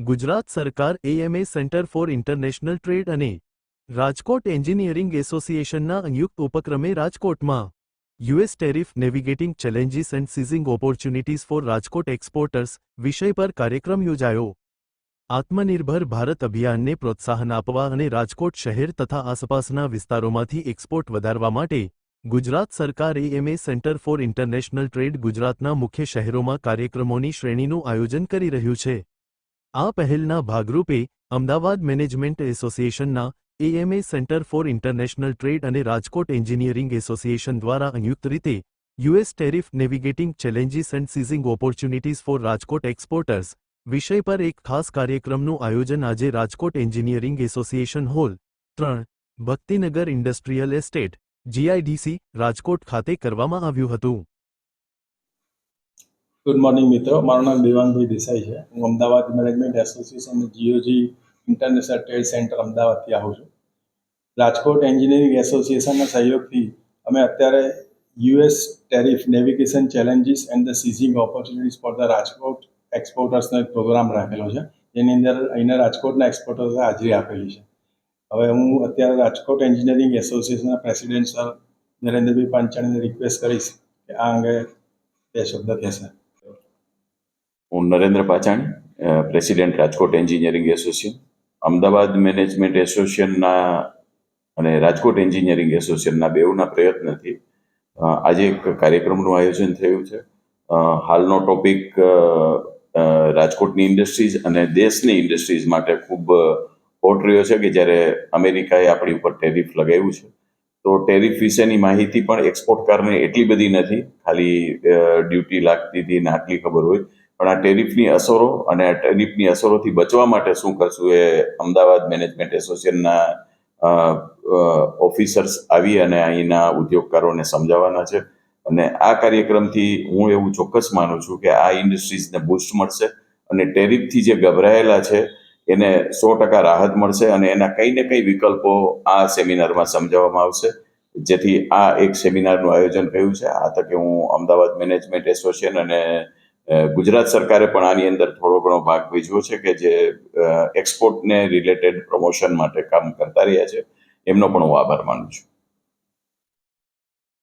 ગુજરાત સરકાર A M A centre for international trade અને Rajkot engineering એસોસિએશનના સંયુક્ત ઉપક્રમે રાજકોટમાં U S tariff navigating challenges and seizing opportunities for Rajkot exporters વિષય પર કાર્યક્રમ યોજાયો. આત્મનિર્ભર ભારત અભિયાનને પ્રોત્સાહન આપવા અને રાજકોટ શહેર તથા આસપાસના વિસ્તારોમાંથી એક્સપોર્ટ વધારવા માટે ગુજરાત સરકાર A M A centre for international trade ગુજરાતના મુખ્ય શહેરોમાં કાર્યક્રમોની શ્રેણીનું આયોજન કરી રહ્યું છે. આ પહેલના ભાગરૂપે અમદાવાદ મેનેજમેન્ટ એસોસિએશનના A M A centre for international trade અને રાજકોટ એન્જિનિયરિંગ એસોસિએશન દ્વારા સંયુક્ત રીતે U S tariff navigating challenges and seizing opportunities for Rajkot exporters વિષય પર એક ખાસ કાર્યક્રમનું આયોજન આજે રાજકોટ એન્જિનિયરિંગ એસોસિએશન હોલ ત્રણ Bhaktinagar industrial estate G I D C Rajkot ખાતે કરવામાં આવ્યું હતું. ગુડ મોર્નિંગ મિત્રો. મારું નામ દેવાંગભાઈ દેસાઈ છે. હું Ahmedabad management association G O G international trade centre અમદાવાદથી આવું છું. રાજકોટ એન્જિનિયરિંગ એસોસિએશનના સહયોગથી અમે અત્યારે U S tariff navigation challenges and the seizing opportunities for the Rajkot એક્સપોર્ટર્સનો એક પ્રોગ્રામ રાખેલો છે. જેની અંદર અહીંના રાજકોટના એક્સપોર્ટર્સે હાજરી આપેલી છે. હવે હું અત્યારે રાજકોટ એન્જિનિયરિંગ એસોસિએશનના પ્રેસિડેન્ટ સર નરેન્દ્રભાઈ પાંચાણીને રિક્વેસ્ટ કરીશ કે આ અંગે બે શબ્દ કહેશે. હું Narendra Pachani president Rajkot engineering association. Ahmedabad management એસોસિએશનના અને રાજકોટ એન્જિનિયરિંગ એસોસિએશનના બેઉના પ્રયત્નથી આજે એક કાર્યક્રમનું આયોજન થયું છે. હાલનો ટોપિક રાજકોટની ઇન્ડસ્ટ્રીઝ અને દેશની ઇન્ડસ્ટ્રીઝ માટે ખૂબ હોટ રહ્યો છે કે જ્યારે અમેરિકાએ આપણી ઉપર ટેરિફ લગાવ્યું છે. તો ટેરિફ વિશેની માહિતી પણ એક્સપોર્ટકારને એટલી બધી નથી. ખાલી ડ્યુટી લાગતી હતી ને આટલી ખબર હોય. પણ આ ટેરિફની અસરો અને આ ટેરિફની અસરોથી બચવા માટે શું કરશું એ અમદાવાદ મેનેજમેન્ટ એસોસિએશનના ઓફિસર્સ આવી અને અહીંના ઉદ્યોગકારોને સમજાવવાના છે. અને આ કાર્યક્રમથી હું એવું ચોક્કસ માનું છું કે આ ઇન્ડસ્ટ્રીઝને બૂસ્ટ મળશે અને ટેરિફથી જે ગભરાયેલા છે એને સો ટકા રાહત મળશે અને એના કંઈ ને કંઈ વિકલ્પો આ સેમિનારમાં સમજાવવામાં આવશે. જેથી આ એક સેમિનારનું આયોજન કર્યું છે. આ તકે હું અમદાવાદ મેનેજમેન્ટ એસોસિએશન અને ગુજરાત સરકારે પણ આની અંદર થોડો ઘણો ભાગ ભજવ્યો છે કે જે એક્સપોર્ટને રિલેટેડ પ્રમોશન માટે કામ કરતા રહ્યા છે. એમનો પણ હું આભાર માનું છું.